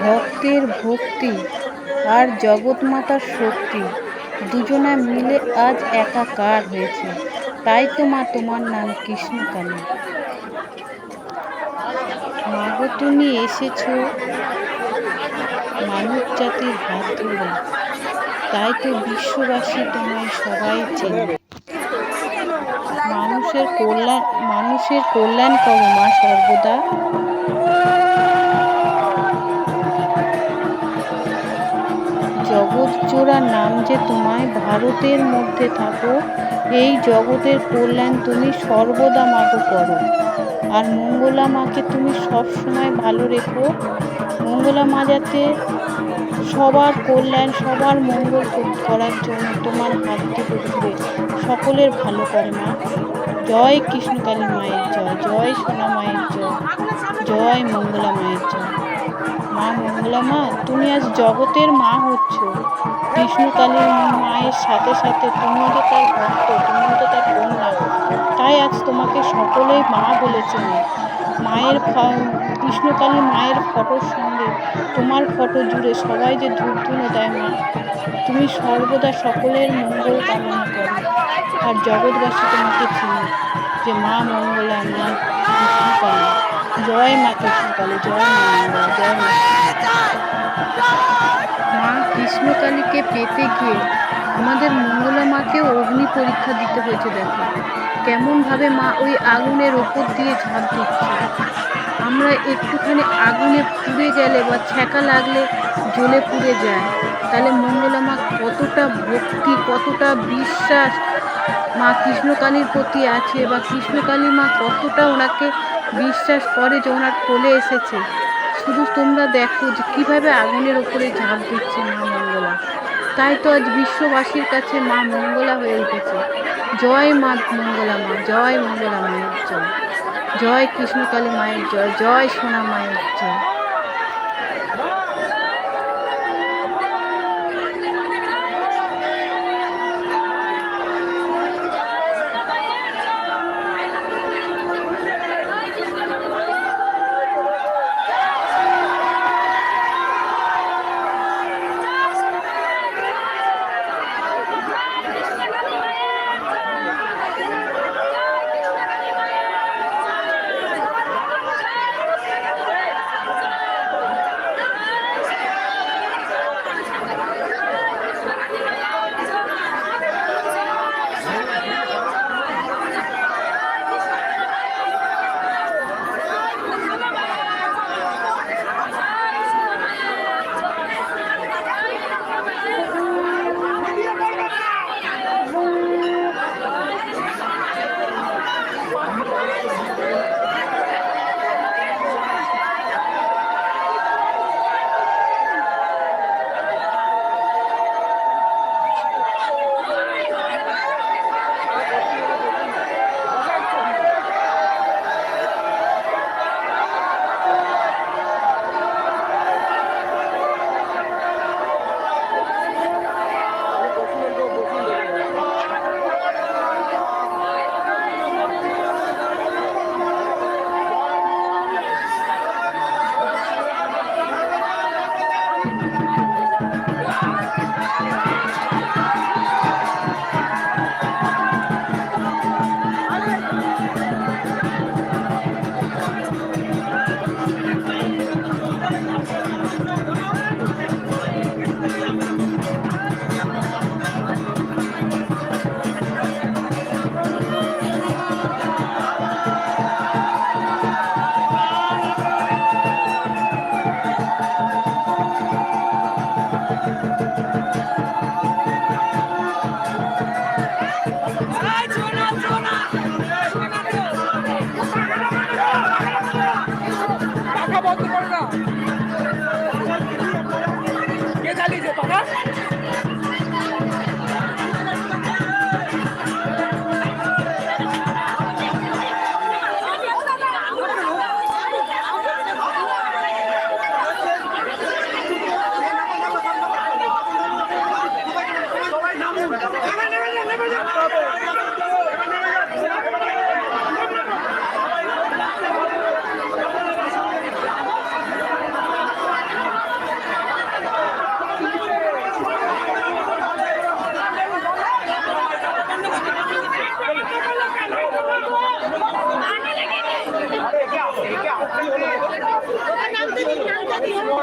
ভক্তের ভক্তি আর জগৎমাতার শক্তি দুজনা মিলে আজ একাকার হয়েছে। তাই তো মা তোমার নাম কৃষ্ণকালী মাগো তুমি এসেছ মানব জাতির হাত ধরে। তাই তো বিশ্ববাসী তোমায় সবাই চেনে। মানুষের কল্যাণ মানুষের কল্যাণ করো মা সর্বদা। জগৎ নাম যে তোমায় ভারতের মধ্যে থাকো, এই জগতের কল্যাণ তুমি সর্বদা মাগো করো। আর মঙ্গলা মাকে তুমি সব সময় ভালো রেখো। মঙ্গলা মা যাতে সবার কল্যাণ, সবার মঙ্গল করার জন্য তোমার হাতটি ঘুরে সকলের ভালো করে মা। জয় কৃষ্ণকালী মায়ের জয় জয় সোনা মায়ের জয় জয় মঙ্গলা মায়ের জয়। মঙ্গলা মা, তুমি আজ জগতের মা হচ্ছ। কৃষ্ণকালীর মায়ের সাথে সাথে তুমিও তো তার ভক্ত, তুমিও তো তার কন্যা। তাই আজ তোমাকে সকলেই মা বলেছে মায়ের ফ- কৃষ্ণকালী মায়ের ফটোর সঙ্গে তোমার ফটো জুড়ে সবাই যে ধূপ ধুনো দেয় মা, তুমি সর্বদা সকলের মঙ্গল কামনা করো। আর জগৎবাসী তোমাকে চিনি যে মা মঙ্গলা মা কৃষ্ণকালী জয় মা কৃষ্ণকালী জয় মা জয় মা মা কৃষ্ণকালীকে পেতে গিয়ে আমাদের মঙ্গলা মাকেও অগ্নি পরীক্ষা দিতে হয়েছে দেখো। কেমনভাবে মা ওই আগুনের ওপর দিয়ে ঝাঁপ দিচ্ছে। আমরা একটুখানি আগুনে পুড়ে গেলে বা ছ্যাঁকা লাগলে জ্বলে পুড়ে যায়। তাহলে মঙ্গলা মা কতটা ভক্তি, কতটা বিশ্বাস মা কৃষ্ণকালীর প্রতি আছে বা কৃষ্ণকালী মা কতটা ওনাকে বিশ্বাস করে যে ওনার কোলে এসেছে। শুধু তোমরা দেখো যে কীভাবে আগুনের ওপরে ঝাঁপ দিচ্ছে মা মঙ্গলা। তাই তো আজ বিশ্ববাসীর কাছে মা মঙ্গলা হয়ে উঠেছে। জয় মা মঙ্গলা মা, জয় মঙ্গলা মায়ের জয়। জয় কৃষ্ণকালী মায়ের জয় জয় সোনা মায়ের জয়। Thank you.